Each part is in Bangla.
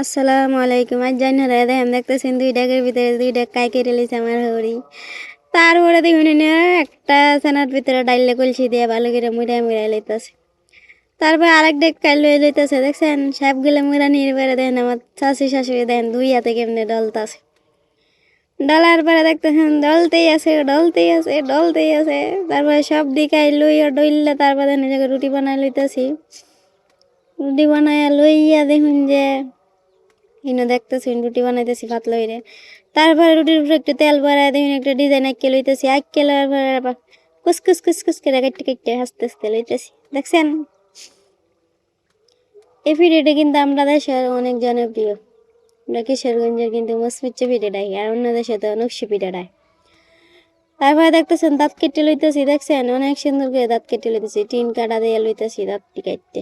আসসালামু আলাইকুম। আজ জানি না দাদা আমি দেখতেছেন দুই ডাকের ভিতরে দুই ডাক কাই কেটে আমার হরি। তারপরে দেখুন একটা ছানার ভিতরে ডাইলে কলসি দিয়ে ভালো করে মুড়া মুড়া লইতেছে। তারপর আরেক ডেক কাল লই লইতেছে, দেখছেন? সবগুলো মুড়া নিয়ে পরে দেখেন আমার শাশি শাশুড়ি দেখেন দুই হাতে কেমনে ডলতাছে। ডলার পরে দেখতেছেন, ডলতেই আছে ডলতেই আছে ডলতেই আছে। তারপরে সব দিকে লইয়া ডইলে তারপরে জায়গায় রুটি বানাই লইতেছি। রুটি বানাইয়া লইয়া দেখুন যে ইনো দেখতেছি, রুটি বানাইতেছি পাতলা হইরে তারপরে রুটির উপরে একটু তেল ভরায় দেখুন একটা ডিজাইন আঁকে লইতেছি আঁকে লওয়ার পরে আবার কুসকুস কুসকুস করে কেটে কেটে হাসতে হাসতে লইতেছি। দেখছেন? এই ভিডিওটা কিন্তু আমরা দেশের অনেক জনপ্রিয়। আমরা কিশোরগঞ্জের কিন্তু মুসমিচ্ছে পিঠেটাই আর অন্য দেশে তো নকশি পিঠেটাই তারপরে দেখতেছেন, দাঁত কেটে লইতেছি, দেখছেন? অনেক সুন্দর করে দাঁত কেটে লইতেছি, টিন কাটা দিয়ে লইতেছি দাঁতটি কাটতে।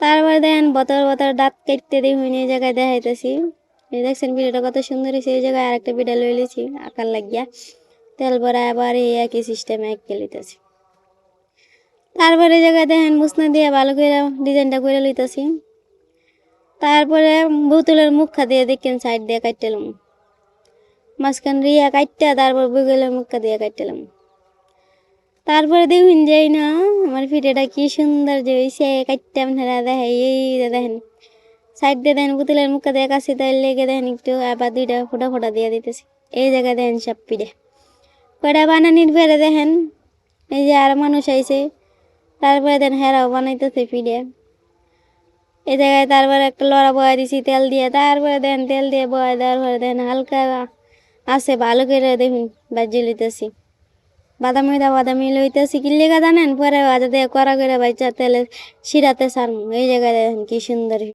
তারপরে দেখেন বতর বতর দাঁত কাটতে দেখুন এই জায়গায় দেখাইতেছি। এই দেখছেন ভিডিওটা কত সুন্দর হয়েছে, এই জায়গায় আরেকটা ভিডিও লই লিছি আকার লাগিয়া। তেল ভরা আবার এই একই সিস্টেমে এক লইতেছি। তারপরে এই জায়গায় দেখেন মুসনা দিয়ে ভালো করে ডিজাইনটা করে লইতেছি। তারপরে বোতলের মুখা দিয়ে দেখেন সাইড দিয়ে কাটতেলাম মাঝখান রিয়া কাটটা তারপর বুগলের মুখা দিয়ে কাটতেলাম তারপরে দেখুন যাই না, আমার ফিটেটা কি সুন্দর যে হয়েছে কাটতে আপনারা দেখেন, এই দেখেন। সাইড দিয়ে দেখেন, পুতুলের মুখে দিয়ে কাছে তাই লেগে দেখেন একটু আবার দুইটা ফোটা ফোটা দিয়ে দিতেছি। এই জায়গায় দেখেন সব পিঠে কটা বানানির ফেরে দেখেন, এই যে আর মানুষ আইছে, তারপরে দেন হেরাও বানাইতেছে পিঠে এই জায়গায় তারপরে একটা লড়া বয়া দিছি তেল দিয়ে, তারপরে দেন তেল দিয়ে বয়া দেওয়ার পরে দেন হালকা আছে, ভালো করে দেখুন বাজি লইতেছি। বাদামি দা বাদামি লইতেছি সিকিল লেগা জানেন? পরে আজ করা করে বাইচা তেলে শিরাতে সারমু। এই জায়গায় দেখেন কি সুন্দর।